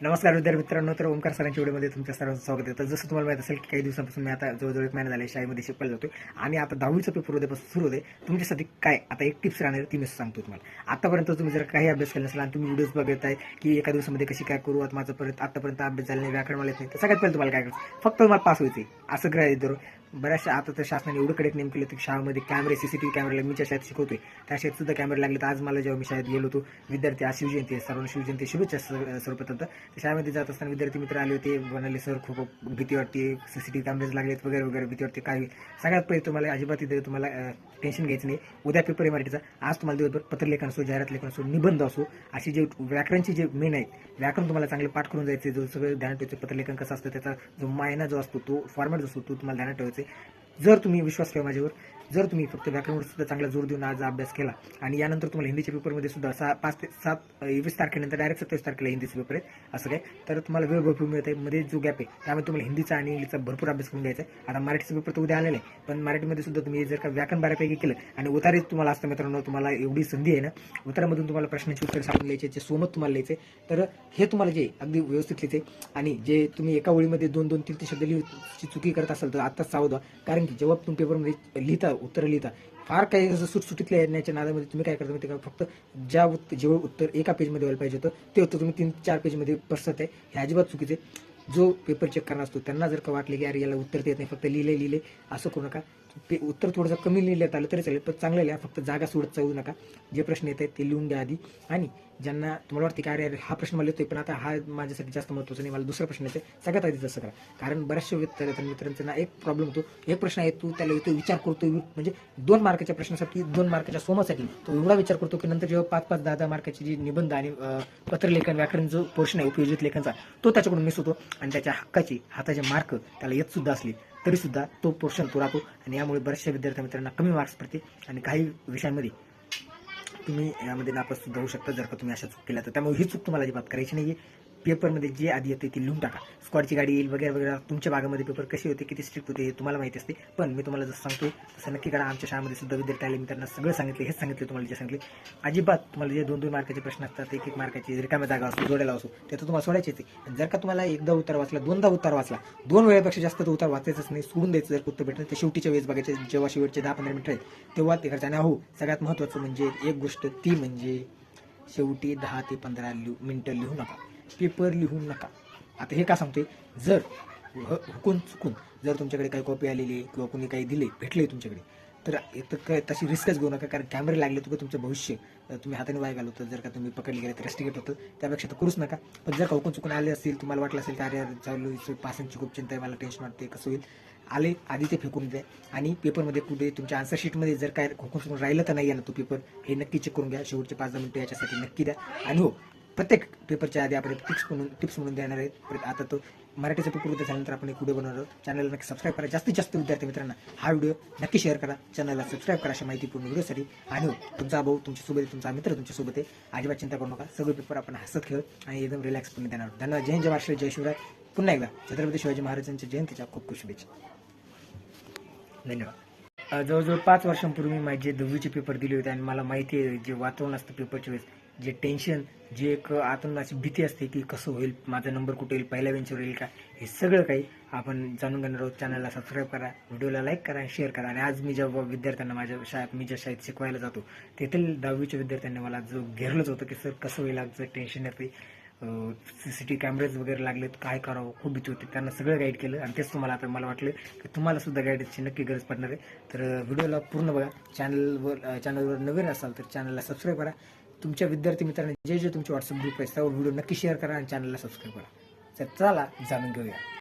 नमस्कार विद्यार्थी मित्रांनो तर ओमकार सरांच्या व्हिडिओमध्ये तुमच्या सर्वांचं स्वागत आहे. तर जसं तुम्हाला माहीत असेल की काही दिवसांपासून मी आता जवळजवळ एक महिना झाले शाळेमध्ये शिकवायला जातोय. आणि आता दहावीचा पेपर उद्यापासून सुरू होते तुमच्यासाठी काय? आता एक टिप्स राहणार ती मी सांगतो तुम्हाला. आतापर्यंत तुम्ही जर काही अभ्यास केला नसेल आणि तुम्ही व्हिडिओज बघत आहे की एका दिवसामध्ये कशी काय करू आता माझं परत आतापर्यंत अभ्यास झाला नाही व्याकरण मला येत नाही तर सगळ्यात पहिले तुम्हाला काय करायचं? फक्त तुम्हाला पास होते असं ग्रह धरून बऱ्याचशा आता तर शासनाने एवढं कडे नेम केलं की शाळेमध्ये कॅमेरे सी सी टी व्ही कॅमेरे मी ज्या शाळेत शिकवतोय त्या शाळेत सुद्धा कॅमेरे लागले तर आज मला जेव्हा मी शाळेत गेलो होतो विद्यार्थी आज शिवजयंती आहे सर्वांना शिवजयंती शुभेच्छा स्व- तर. शाळेमध्ये जात असताना विद्यार्थी मित्र आले होते म्हणाले सर खूप भीती वाटते C C T V cameras लागलेत वगैरे वगैरे भीती वाटते काय सगळ्यात पहिले तुम्हाला अजिबात इथे तुम्हाला टेन्शन घ्यायचं नाही. उद्या पेपर आहे मराठीचा. आज तुम्हाला दिवसभर पत्रलेखन असो जाहिरात लेखन असो निबंध असो अशी जे व्याकरणची जे मेन आहेत व्याकरण तुम्हाला चांगले पाठ करून जायचे जो सगळं ध्यान ठेवायचं पत्रलेखन कसं असतं त्याचा जो मायना जो असतो तो फॉर्मॅट जो असतो तो तुम्हाला ध्यानात ठेवायचं जर तुम्ही विश्वास ठेवा माझ्यावर जर तुम्ही फक्त व्याकरणवर सुद्धा चांगला जोर देऊन आज अभ्यास केला आणि यानंतर तुम्हाला हिंदीच्या पेपरमध्ये सुद्धा सहा पाच ते सात वीस तारखेनंतर डायरेक्ट सत्तावीस तारखेला हिंदीचे पेपर आहे असं काय? तर तुम्हाला वेळ भरपूर मिळत आहे मध्ये जो गॅप आहे त्यामध्ये तुम्हाला हिंदीचा आणि इंग्लिशचा भरपूर अभ्यास करून घ्यायचा आहे. आता मराठीचा पेपर तर उद्या आलेला आहे पण मराठीमध्ये सुद्धा तुम्ही जर का व्याकरण बऱ्यापैकी केलं आणि उतारे तुम्हाला असतं मित्रांनो तुम्हाला एवढी संधी आहे ना उतारामधून तुम्हाला प्रश्नाची उत्तर सापडून लिहायचे जे सोमत तुम्हाला लिहायचे तर हे तुम्हाला जे अगदी व्यवस्थित लिहायचे आणि जे तुम्ही एका ओळीमध्ये दोन दोन तीन तीन शब्द लिहूची चुकी करत असाल तर आत्ताच सावध कारण की जेव्हा तुम्ही पेपरमध्ये लिहिता उत्तर लिहिता फार काही जसं सुटसुटीतल्या येण्याच्या नादामध्ये तुम्ही काय करता माहिती का? फक्त ज्या उत्तर जेवढं उत्तर एका पेजमध्ये व्हायला पाहिजे होतं ते उत्तर तुम्ही तीन चार पेजमध्ये पसरत आहे. हे अजिबात चुकीचे जो पेपर चेक करणार असतो त्यांना जर का वाटले की अरे याला उत्तर देत नाही फक्त लिहिले लिहिले असं करू नका. पे उत्तर थोडंसं कमी लिहिण्यात आलं तरी चालेल पण चांगलं लिहा फक्त जागा सोडत जाऊ नका. जे प्रश्न येत आहेत ते लिहून घ्या आधी. आणि ज्यांना तुम्हाला वाटते की अरे अरे हा प्रश्न मला येतोय पण आता हा माझ्यासाठी जास्त महत्त्वाचा नाही मला दुसरा प्रश्न येते सगळ्यात आधी तसं करा. कारण बऱ्याचशा व्यक्त मित्रांचा ना एक प्रॉब्लेम होतो. एक प्रश्न येतो त्याला येतो विचार करतो म्हणजे दोन मार्काच्या प्रश्नासाठी दोन मार्काच्या सोमासाठी तो एवढा विचार करतो की नंतर जेव्हा पाच पाच दहा दहा मार्काची जी निबंध आणि पत्रलेखन व्याकरण जो पोर्शन आहे उपयोजित लेखनचा तो त्याच्याकडून मिस होतो. आणि त्याच्या हक्काची हाताचे मार्क त्याला येत सुद्धा असले. तरीसुद्धा तो पोर्शन पुरातो आणि यामुळे बऱ्याचशा विद्यार्थी मित्रांना कमी मार्क्स पडते आणि काही विषयांमध्ये तुम्ही यामध्ये नापास सुद्धा होऊ शकता जर का तुम्ही अशा चूक केल्या तर. त्यामुळे ही चूक तुम्हाला अजिबात करायची नाही पेपरमध्ये जे आधी येते ती लिहून टाका. स्क्वॉडची गाडी येईल वगैरे वगैरे. तुमच्या भागामध्ये पेपर कसे होते किती स्ट्रिक्ट होते हे तुम्हाला माहिती असते. पण मी तुम्हाला जसं सांगतो तसं नक्की करा. आमच्या शाळेमध्ये सुद्धा विद्यार्थी आले. मी त्यांना सगळं सांगितले. हेच सांगितले तुम्हाला जे सांगितले. अजिबात तुम्हाला जे दोन दोन मार्काचे प्रश्न असतात एक एक मार्काची रिकाम्या जागा असो जोडायला असो ते तर तुम्हाला सोडायचे ते जर का तुम्हाला एकदा उत्तर वाचला दोनदा उत्तर वाचला दोन वेळेपेक्षा जास्त तर उत्तर वाचायचंच नाही. सोडून द्यायचं जर उत्तर भेटलं तर शेवटीच्या वेळेस बघायचे. जेव्हा शेवटचे दहा पंधरा मिनिटं आहेत तेव्हा ते करायचं हो सगळ्यात महत्त्वाचं म्हणजे एक गोष्ट ती म्हणजे शेवटी दहा ते पंधरा लिहू मिनटं लिहू नका. पेपर लिहू नका. आता हे का सांगते जर हुकून चुकून जर तुमच्याकडे काही कॉपी आलेली आहे किंवा कोणी काही दिले भेटले तुमच्याकडे तर एक तर काय तशी रिस्कच घेऊ नका कारण कॅमेरे लागले तर तुमचं भविष्य तुम्ही हाताने वाय घालवतो. जर का तुम्ही पकडले गेले तर रस्टिकेट होतं. त्यापेक्षा तर करूच नका. पण जर का हुकून चुकून आले असतील तुम्हाला वाटलं असेल की अरे चालू पासिंगची खूप चिंता आहे मला टेन्शन वाटते कसं होईल? आले आधी ते फेकून द्या. आणि पेपरमध्ये कुठे तुमच्या आन्सर शीटमध्ये जर काय हुकून चुकून राहिलं तर नाही आहे ना तो पेपर हे नक्की चेक करून घ्या. शेवटचे पाच दहा मिनटं याच्यासाठी नक्की द्या. आणि हो प्रत्येक पेपरच्या आधी आपण टिप्स म्हणून टिप्स म्हणून देणार आहेत परत आता तो मराठीचा पेपर उद्या झाल्यानंतर आपण एक व्हिडिओ बनवणार आहोत. चॅनलला नक्की सबस्क्राईब करा. जास्तीत जास्त विद्यार्थी मित्रांना हा व्हिडिओ नक्की शेअर करा. चॅनलला सबस्क्राईब करा अशा माहितीपूर्ण व्हिडिओसाठी आणि हो, तुमचा भाऊ तुमच्यासोबत आहे, तुमचा मित्र तुमच्यासोबत आहे. अजिबात चिंता करू नका. सगळे पेपर आपण हसत खेळत आणि एकदम रिलॅक्सपणे देणार आहोत. धन्यवाद. जय जय महाराष्ट्र जय शिवराय. पुन्हा एकदा छत्रपती शिवाजी महाराजांच्या जयंतीच्या खूप खूप शुभेच्छा. धन्यवाद. जवळजवळ पाच वर्षांपूर्वी माझे दहावीचे पेपर दिले होते आणि मला माहिती आहे जे वातावरण असतं पेपरच्या वेळेस. जे टेन्शन जे एक आतून अशी भीती असते की कसं होईल माझा नंबर कुठे येईल पहिल्या बेंचवर येईल का हे सगळं काही आपण जाणून घेणार आहोत. चॅनलला सबस्क्राईब करा व्हिडिओला लाईक करा आणि शेअर करा. आणि आज मी जेव्हा विद्यार्थ्यांना माझ्या शाळेत मी ज्या शाळेत शिकवायला जातो तेथील दहावीच्या विद्यार्थ्यांनी मला जो घेरलंच होतं की सर कसं होईल? आमचं टेन्शन येते सी सी टी कॅमेरेज वगैरे लागलेत काय करावं खूप भीती होती. त्यांना सगळं गाईड केलं आणि तेच तुम्हाला आता मला वाटलं की तुम्हाला सुद्धा गाईडची नक्की गरज पडणार आहे. तर व्हिडिओला पूर्ण बघा. चॅनलवर चॅनलवर नवीन असाल तर चॅनलला सबस्क्राईब करा. तुमच्या विद्यार्थी मित्रांनी जे जे तुमचे व्हॉट्सअप ग्रुप आहे त्यावर व्हिडिओ नक्की शेअर करा आणि चॅनलला सबस्क्राईब करा. तर चला जाणून घेऊया.